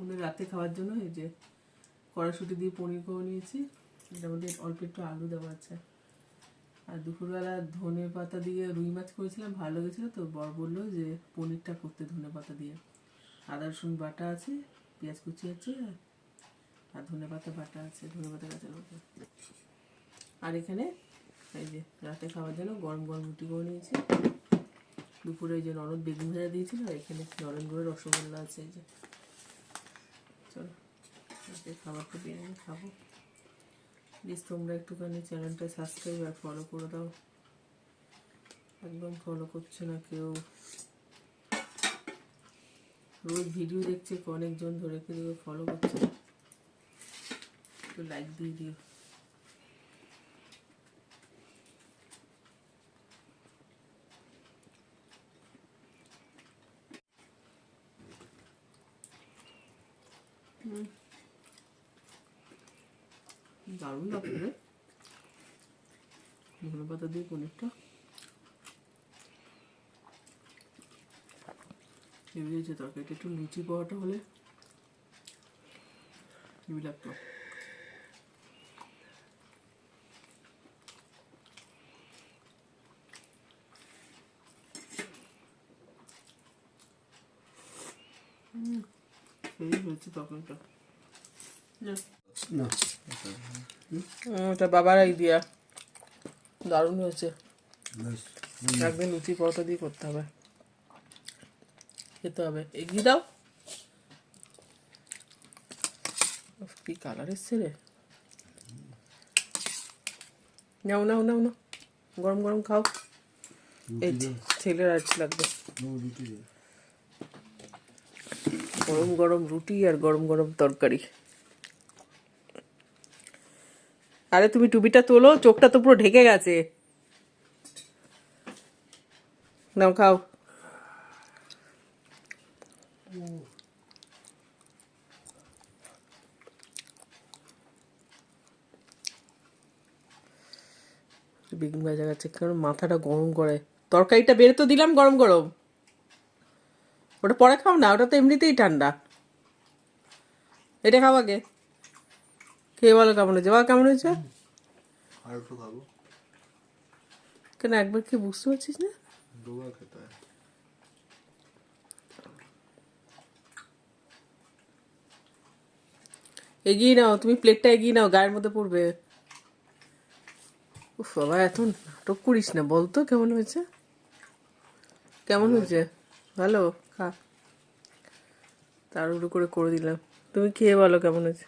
ওদের রাতে খাওয়ার জন্য এই যে কড়াশুটি দিয়ে পনির করে নিয়েছি। এটার মধ্যে অল্প একটু আলু দেওয়া আছে। আর দুপুরবেলা ধনে পাতা দিয়ে রুই মাছ করেছিলাম, ভালো লেগেছিলো তো, বর বলল যে পনিরটা করতে ধনে পাতা দিয়ে। আদা, রসুন বাটা আছে, পেঁয়াজ কুচি আছে, আর ধনে পাতা বাটা আছে, ধনে পাতা গাছের মধ্যে আর এখানে এই যে রাতে খাওয়ার জন্য গরম গরম রুটি করে নিয়েছি। দুপুরে এই যে নরদ বেগুন ভাজা দিয়েছিল এখানে গুঁড়ো রসগোল্লা আছে এই যে। চলো আজকে খাবারটা বিরিয়ানি খাব। প্লিজ তোমরা একটুখানি চ্যানেলটা সাবস্ক্রাইব আর ফলো করে দাও। একদম ফলো করছে না কেউ? রোজ ভিডিও দেখছে, অনেকজন ধরে কেউ ফলো করছে। একটু লাইক দিয়ে দিও। দারুণ লাগছে রে। ধনে পাতা দিয়ে পনিরটা। হেভি হয়েছে তরকারিটা একটু লুচি পাওয়াটা হলে হেভি লাগতো। হুম, হয়েছে ওটা বাবার আইডিয়া দারুণ হয়েছে। একদিন লুচি পরোটা দিয়ে করতে হবে। খেতে হবে। এগিয়ে দাও। কি কালার এসছে রে। নাও নাও নাও নাও। গরম গরম খাও। এই ছেলের লাগবে। গরম গরম রুটি আর গরম গরম তরকারি। আরে তুমি টুপিটা তোলো, চোখটা তো পুরো ঢেকে গেছে। নাও, খাও। বেগুন ভাজা গেছে কারণ মাথাটা গরম করে? তরকারিটা বের তো দিলাম গরম গরম। ওটা পরে খাও না ওটা তো এমনিতেই ঠান্ডা। এটা খাও আগে। খেয়ে বলো কেমন হয়েছে? বল কেমন হয়েছে? আর একটু খাব। কেন একবার কি বুঝতে পারছিস না? দুবার খেতে হয়। এগিয়ে নাও তুমি প্লেটটা এগিয়ে নাও গায়ের মধ্যে পড়বে। উফ বাবা এত নাটক করিস না বলতো কেমন হয়েছে? কেমন হয়েছে? ভালো? খা। তাড়াহুড়ো করে করে দিলাম। তুমি খেয়ে বলো কেমন ভালো হয়েছে।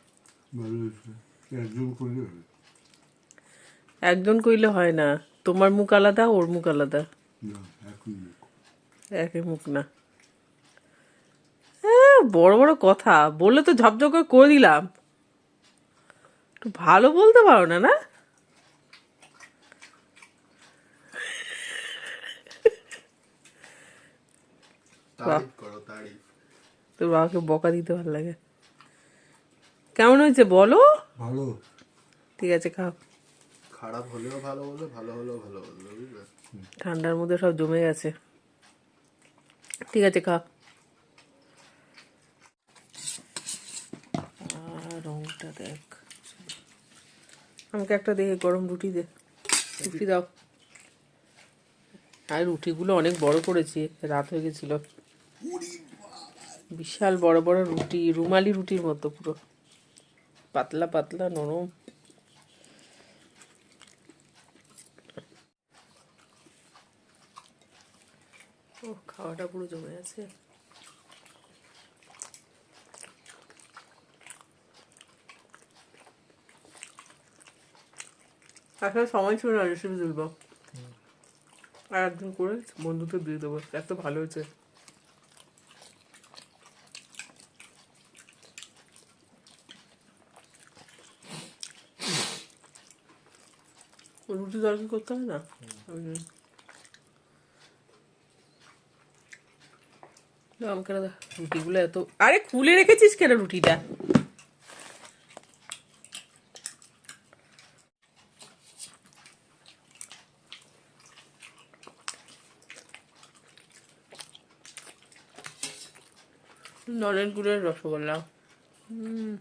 একজন করলে একজন কইলে হয় না। তোমার মুখ আলাদা ওর মুখ আলাদা। একই মুখ। না। হ্যাঁ বড় বড় কথা। বললে তো ঝপঝপ করে করে দিলাম। একটু ভালো বলতে পারো না না? তোর বাবাকে বকা দিতে ভালো লাগে। কেমন হয়েছে বলো? ভালো। ঠিক আছে খাও। খারাপ হলেও ভালো বলবে ভালো হলেও ভালো বুঝলে? ঠান্ডার মধ্যে সব জমে গেছে। ঠিক আছে আর রংটা দেখ। আমাকে একটা দেখে গরম রুটি দে। রুটি দাও। আর রুটিগুলো অনেক বড় করেছি রাত হয়ে গেছিল। বিশাল বড় বড় রুটি রুমালি রুটির মতো পুরো। পাতলা পাতলা নরম। ও খাওয়াটা পুরো জমে আছে। আসলে সময় ছিল না রেসিপি তুলবো। আর একদিন করে বন্ধুকে দিয়ে দেবো এত ভালো হয়েছে। রুটি তরকারি করতে হয় না। আমাকে রুটিগুলো এত আরে খুলে রেখেছিস কেন রুটিটা? নলেন গুড়ের রসগোল্লা। হুম।